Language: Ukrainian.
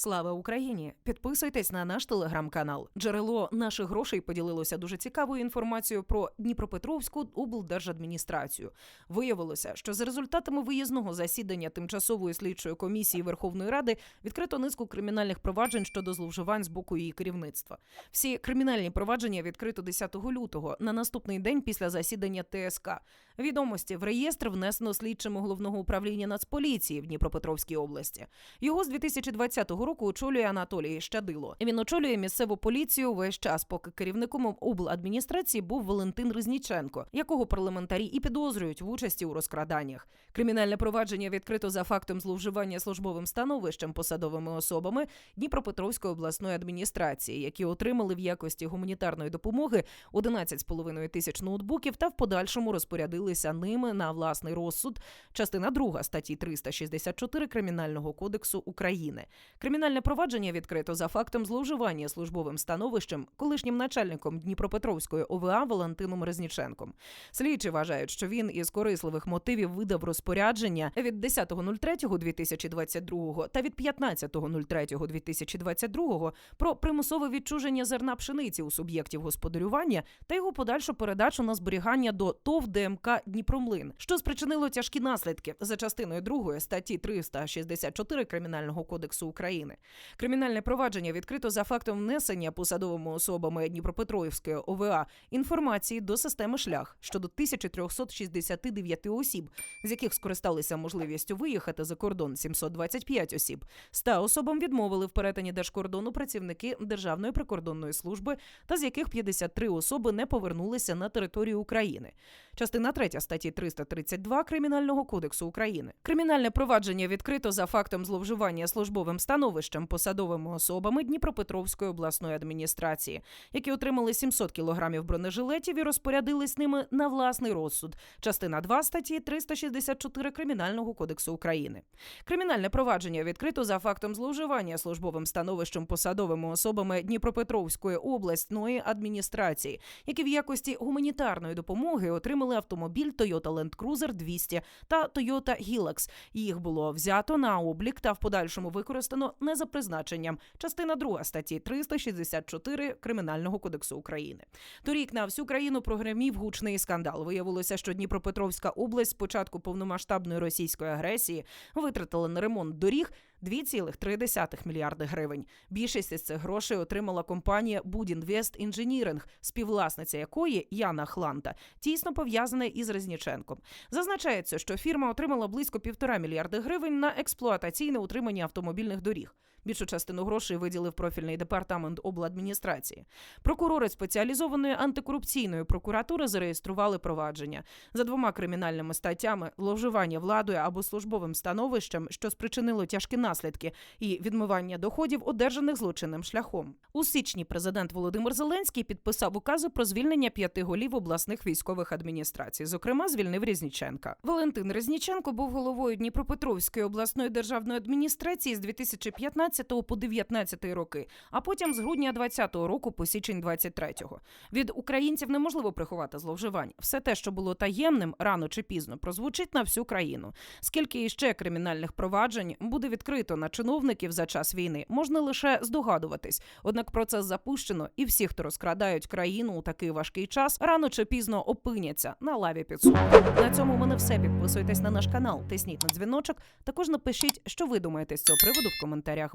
Слава Україні! Підписуйтесь на наш телеграм-канал. Джерело наших грошей поділилося дуже цікавою інформацією про Дніпропетровську облдержадміністрацію. Виявилося, що за результатами виїзного засідання тимчасової слідчої комісії Верховної Ради відкрито низку кримінальних проваджень щодо зловживань з боку її керівництва. Всі кримінальні провадження відкрито 10 лютого на наступний день після засідання ТСК. Відомості в реєстр внесено слідчими головного управління Нацполіції в Дніпропетровській області. Його з 2020 року очолює Анатолій Щадило. Він очолює місцеву поліцію весь час, поки керівником обладміністрації був Валентин Riзніченко, якого парламентарі і підозрюють в участі у розкраданнях. Кримінальне провадження відкрито за фактом зловживання службовим становищем посадовими особами Дніпропетровської обласної адміністрації, які отримали в якості гуманітарної допомоги 11,5 тисяч ноутбуків та в подальшому розпорядилися ними на власний розсуд. Частина 2 статті 364 Кримінального кодексу України. Кримінальне провадження відкрито за фактом зловживання службовим становищем колишнім начальником Дніпропетровської ОВА Валентином Резніченком. Слідчі вважають, що він із корисливих мотивів видав розпорядження від 10.03.2022 та від 15.03.2022 про примусове відчуження зерна пшениці у суб'єктів господарювання та його подальшу передачу на зберігання до ТОВ ДМК Дніпромлин, що спричинило тяжкі наслідки за частиною 2 статті 364 Кримінального кодексу України. Кримінальне провадження відкрито за фактом внесення посадовими особами Дніпропетровської ОВА інформації до системи шлях щодо 1369 осіб, з яких скористалися можливістю виїхати за кордон 725 осіб. 100 особам відмовили в перетині держкордону працівники Державної прикордонної служби, та з яких 53 особи не повернулися на територію України. Частина 3 статті 332 Кримінального кодексу України. Кримінальне провадження відкрито за фактом зловживання службовим становищем посадовими особами Дніпропетровської обласної адміністрації, які отримали 700 кілограмів бронежилетів і розпорядились ними на власний розсуд. Частина 2 статті 364 Кримінального кодексу України. Кримінальне провадження відкрито за фактом зловживання службовим становищем посадовими особами Дніпропетровської обласної адміністрації, які в якості гуманітарної допомоги отримали автомобіль Toyota Land Cruiser 200 та Toyota Hilux. Їх було взято на облік та в подальшому використано не за призначенням. Частина 2 статті 364 Кримінального кодексу України. Торік на всю країну прогремів гучний скандал. Виявилося, що Дніпропетровська область з початку повномасштабної російської агресії витратила на ремонт доріг 2,3 мільярди гривень. Більшість із цих грошей отримала компанія Будінвест Інженіринг, співвласниця якої Яна Хланта тісно пов'язана із Резніченком. Зазначається, що фірма отримала близько півтора мільярди гривень на експлуатаційне утримання автомобільних доріг. Більшу частину грошей виділив профільний департамент обладміністрації. Прокурори спеціалізованої антикорупційної прокуратури зареєстрували провадження за двома кримінальними статтями зловживання владою або службовим становищем, що спричинило тяжкі наслідки, і відмивання доходів, одержаних злочинним шляхом. У січні президент Володимир Зеленський підписав укази про звільнення п'яти голів обласних військових адміністрацій. Зокрема, звільнив Різніченка. Валентин Резніченко був головою Дніпропетровської обласної державної адміністрації з 2015 по 19 роки, а потім з грудня 20 року по січень 23-го. Від українців неможливо приховати зловживань. Все те, що було таємним, рано чи пізно прозвучить на всю країну. Скільки іще кримінальних проваджень буде відкрито на чиновників за час війни, можна лише здогадуватись. Однак процес запущено, і всі, хто розкрадають країну у такий важкий час, рано чи пізно опиняться на лаві підсудку. На цьому мене все. Підписуйтесь на наш канал, тисніть на дзвіночок. Також напишіть, що ви думаєте з цього приводу в коментарях.